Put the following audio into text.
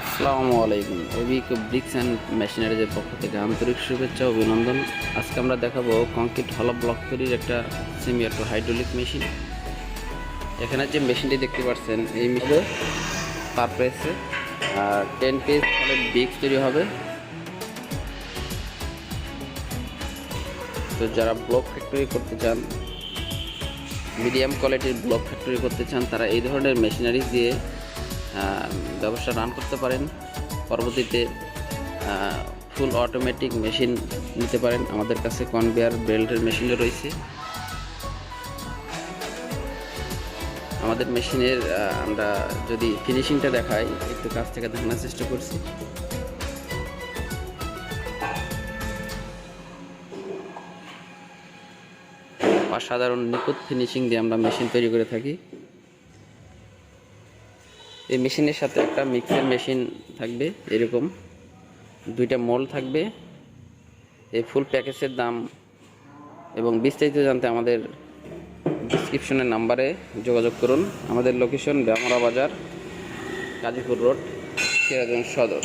আসসালামু আলাইকুম। Abhik bricks and মেশিনারিজের পক্ষ থেকে আন্তরিক শুভেচ্ছা অভিনন্দন। আজকে আমরা দেখাবো কংক্রিট হলো ব্লক তৈরির একটা সেমি অটো হাইড্রোলিক মেশিন এখানে যে মেশিনটি দেখতে পাচ্ছেন, এই মেশিনে পার আর টেন পিস হলে ব্রিক্স তৈরি হবে। তো যারা ব্লক ফ্যাক্টরি করতে চান মিডিয়াম কোয়ালিটির ব্লক ফ্যাক্টরি করতে চান, তারা এই ধরনের মেশিনারি দিয়ে ব্যবসা রান করতে পারেন, পরবর্তীতে ফুল অটোমেটিক মেশিন নিতে পারেন। আমাদের কাছে কনভেয়ার বেল্টের মেশিনও রয়েছে। আমাদের মেশিনের আমরা যদি ফিনিশিংটা দেখাই, একটু কাছ থেকে দেখানোর চেষ্টা করছি। অসাধারণ নিখুঁত ফিনিশিং দিয়ে আমরা মেশিন তৈরি করে থাকি। এই মেশিনের সাথে একটা মিক্সার মেশিন থাকবে, এরকম। দুইটা মল থাকবে। এই ফুল প্যাকেজের দাম এবং বিস্তারিত জানতে আমাদের ডিসক্রিপশনের নাম্বারে যোগাযোগ করুন। আমাদের লোকেশন ব্যামরা বাজার, গাজীপুর রোড সিরাজগঞ্জ সদর।